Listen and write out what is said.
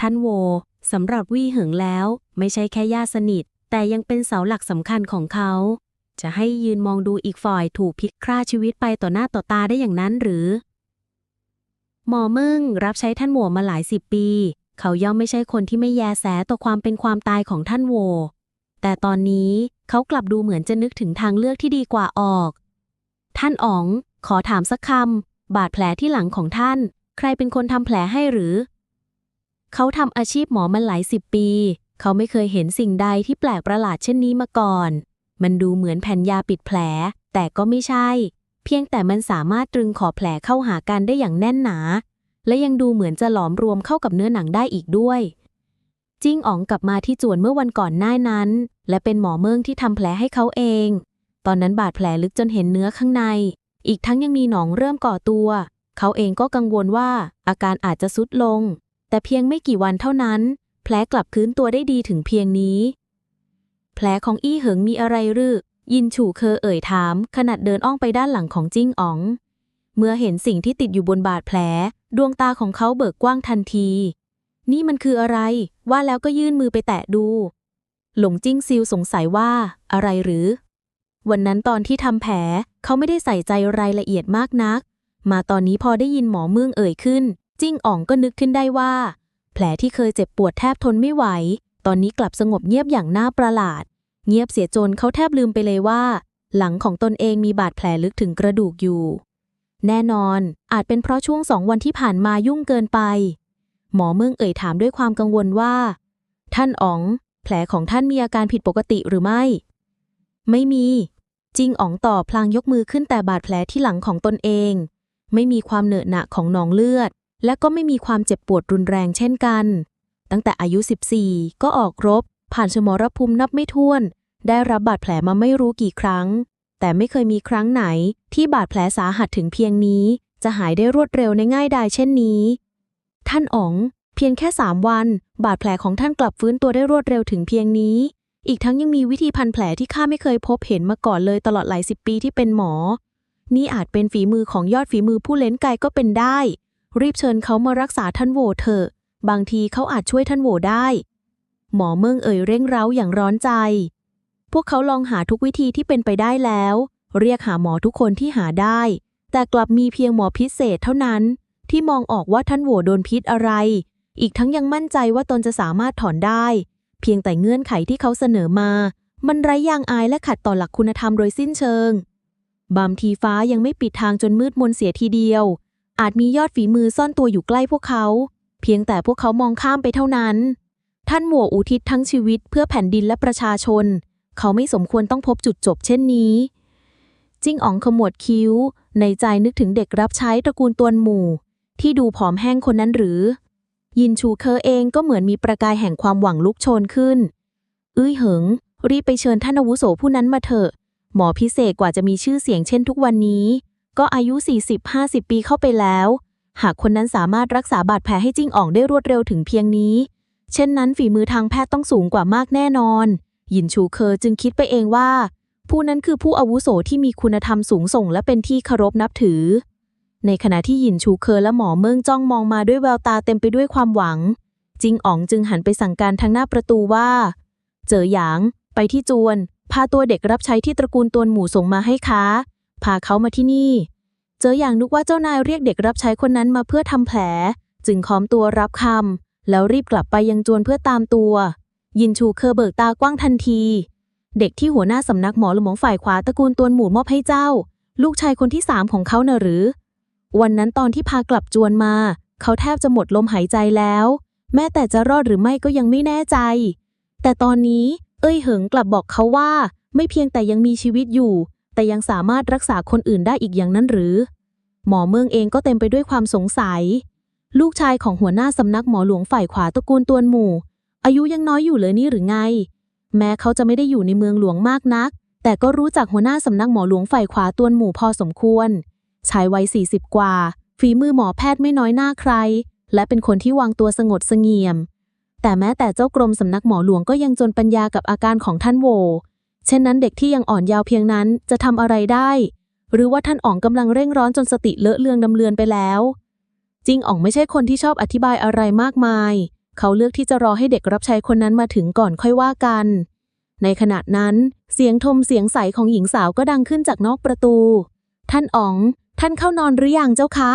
ท่านโวสำหรับวี่เหิงแล้ว ไม่ใช่แค่ญาติสนิท แต่ยังเป็นเสาหลักสำคัญของเขา จะให้ยืนมองดูอีกฝ่ายถูกพิษฆ่าชีวิตไปต่อหน้าต่อตาได้อย่างนั้นหรือ หมอมึงรับใช้ท่านโวมาหลายสิบปี เขาย่อมไม่ใช่คนที่ไม่แยแสต่อความเป็นความตายของท่านโว แต่ตอนนี้เขากลับดูเหมือนจะนึกถึงทางเลือกที่ดีกว่าออก ท่านอ๋อง ขอถามสักคำบาดแผลที่หลังของท่าน ใครเป็นคนทำแผลให้หรือ เขาทำอาชีพหมอมาหลายสิบปี เขาไม่เคยเห็นสิ่งใดที่แปลกประหลาดเช่นนี้มาก่อน มันดูเหมือนแผ่นยาปิดแผล แต่ก็ไม่ใช่ เพียงแต่มันสามารถตรึงขอบแผลเข้าหากันได้อย่างแน่นหนา และยังดูเหมือนจะหลอมรวมเข้ากับเนื้อหนังได้อีกด้วยจิ้งอ๋องกลับมาที่จวนเมื่อวันก่อนหน้านั้น และเป็นหมอเมืองที่ทำแผลให้เขาเอง ตอนนั้นบาดแผลลึกจนเห็นเนื้อข้างใน อีกทั้งยังมีหนองเริ่มก่อตัว เขาเองก็กังวลว่าอาการอาจจะซุดลง แต่เพียงไม่กี่วันเท่านั้น แผลกลับคืนตัวได้ดีถึงเพียงนี้ แผลของอี้เหิงมีอะไรหรือยินฉู่เคอเอ่ยถาม ขณะเดินอ้องไปด้านหลังของจิ้งอ๋อง เมื่อเห็นสิ่งที่ติดอยู่บนบาดแผล ดวงตาของเขาเบิกกว้างทันที นี่มันคืออะไร ว่าแล้วก็ยื่นมือไปแตะดู หลงจิ้งซิวสงสัยว่าอะไรหรือ วันนั้นตอนที่ทำแผลเขาไม่ได้ใส่ใจรายละเอียดมากนัก มาตอนนี้พอได้ยินหมอเมืองเอ่ยขึ้น จิ้งอ๋องก็นึกขึ้นได้ว่า แผลที่เคยเจ็บปวดแทบทนไม่ไหว ตอนนี้กลับสงบเงียบอย่างน่าประหลาด เงียบเสียจนเขาแทบลืมไปเลยว่า หลังของตนเองมีบาดแผลลึกถึงกระดูกอยู่ แน่นอนอาจเป็นเพราะช่วงสองวันที่ผ่านมายุ่งเกินไป หมอเมืองเอ่ยถามด้วยความกังวลว่า ท่านอ๋อง แผลของท่านมีอาการผิดปกติหรือไม่ ไม่มีจิงอ๋องตอบพลางยกมือขึ้นแต่บาดแผลที่หลังของตนเอง ไม่มีความเหนอะหนะของหนองเลือด และก็ไม่มีความเจ็บปวดรุนแรงเช่นกัน ตั้งแต่อายุ 14 ก็ออกรบ ผ่านสมรภูมินับไม่ถ้วน ได้รับบาดแผลมาไม่รู้กี่ครั้ง แต่ไม่เคยมีครั้งไหน ที่บาดแผลสาหัสถึงเพียงนี้ จะหายได้รวดเร็วในง่ายดายเช่นนี้ ท่านอ๋อง เพียงแค่สามวัน บาดแผลของท่านกลับฟื้นตัวได้รวดเร็วถึงเพียงนี้ อีกทั้งยังมีวิธีพันแผลที่ข้าไม่เคยพบเห็นมาก่อนเลยตลอดหลายสิบปีที่เป็นหมอ นี่อาจเป็นฝีมือของยอดฝีมือผู้เล้นไกลก็เป็นได้ รีบเชิญเขามารักษาท่านโหวเถอะ บางทีเขาอาจช่วยท่านโหวได้ หมอเมืองเอ่ยเร่งเร้าอย่างร้อนใจ พวกเขาลองหาทุกวิธีที่เป็นไปได้แล้ว เรียกหาหมอทุกคนที่หาได้ แต่กลับมีเพียงหมอพิเศษเท่านั้น ที่มองออกว่าท่านโหวโดนพิษอะไร อีกทั้งยังมั่นใจว่าตนจะสามารถถอนได้ เพียงแต่เงื่อนไขที่เขาเสนอมา มันไร้ยางอายและขัดต่อหลักคุณธรรมโดยสิ้นเชิงบามทีฟ้ายังไม่ปิดทางจนมืดมนเสียทีเดียว อาจมียอดฝีมือซ่อนตัวอยู่ใกล้พวกเขา เพียงแต่พวกเขามองข้ามไปเท่านั้น ท่านหมัวอุทิศทั้งชีวิตเพื่อแผ่นดินและประชาชน เขาไม่สมควรต้องพบจุดจบเช่นนี้จิ้งอ๋องขมวดคิ้ว ในใจนึกถึงเด็กรับใช้ตระกูลตวนหมู่ ที่ดูผอมแห้งคนนั้นหรือ ยินชูเคอเองก็เหมือนมีประกายแห่งความหวังลุกโชนขึ้นเอ้ยเหิง รีบไปเชิญท่านอาวุโสผู้นั้นมาเถอะ หมอพิเศษกว่าจะมีชื่อเสียงเช่นทุกวันนี้ ก็อายุ 40-50 ปีเข้าไปแล้ว หากคนนั้นสามารถรักษาบาดแผลให้จิ้งอ่องได้รวดเร็วถึงเพียงนี้ เช่นนั้นฝีมือทางแพทย์ต้องสูงกว่ามากแน่นอน ยินชูเคอจึงคิดไปเองว่า ผู้นั้นคือผู้อาวุโสที่มีคุณธรรมสูงส่งและเป็นที่เคารพนับถือ ในขณะที่ยินชูเคอและหมอเมืองจ้องมองมาด้วยแววตาเต็มไปด้วยความหวัง จิงอ๋องจึงหันไปสั่งการทางหน้าประตูว่า เจอหยาง ไปที่จวน พาตัวเด็กรับใช้ที่ตระกูลตวนหมู่ส่งมาให้ค้า พาเขามาที่นี่ เจออย่างนึกว่าเจ้านายเรียกเด็กรับใช้คนนั้นมาเพื่อทำแผล จึงค้อมตัวรับคำแล้วรีบกลับไปยังจวนเพื่อตามตัว ยินชูเคอเบิกตากว้างทันที เด็กที่หัวหน้าสำนักหมอหลวงฝ่ายขวาตระกูลตัวหมู่มอบให้เจ้า ลูกชายคนที่สามของเขาเนอะหรือ วันนั้นตอนที่พากลับจวนมา เขาแทบจะหมดลมหายใจแล้ว แม้แต่จะรอดหรือไม่ก็ยังไม่แน่ใจ แต่ตอนนี้เอ้ยเหิงกลับบอกเขาว่า ไม่เพียงแต่ยังมีชีวิตอยู่ แต่ยังสามารถรักษาคนอื่นได้อีกอย่างนั้นหรือ หมอเมืองเองก็เต็มไปด้วยความสงสัย ลูกชายของหัวหน้าสำนักหมอหลวงฝ่ายขวาตระกูลตวนหมู่ อายุยังน้อยอยู่เลยนี่หรือไง แม้เขาจะไม่ได้อยู่ในเมืองหลวงมากนัก แต่ก็รู้จักหัวหน้าสำนักหมอหลวงฝ่ายขวาตวนหมู่พอสมควรชายวัย40 กว่า ฝีมือหมอแพทย์ไม่น้อยหน้าใคร และเป็นคนที่วางตัวสงบเสงี่ยม แต่แม้แต่เจ้ากรมสำนักหมอหลวงก็ยังจนปัญญากับอาการของท่านโว ช่นนั้นเด็กที่ยังอ่อนยาวเพียงนั้นจะทำอะไรได้ หรือว่าท่านอ๋องกำลังเร่งร้อนจนสติเลอะเลือนดำเลือนไปแล้ว จริงอ๋องไม่ใช่คนที่ชอบอธิบายอะไรมากมาย เขาเลือกที่จะรอให้เด็กรับใช้คนนั้นมาถึงก่อนค่อยว่ากัน ในขณะนั้น เสียงทมเสียงใสของหญิงสาวก็ดังขึ้นจากนอกประตู ท่านอ๋อง ท่านเข้านอนหรืออยังเจ้าคะ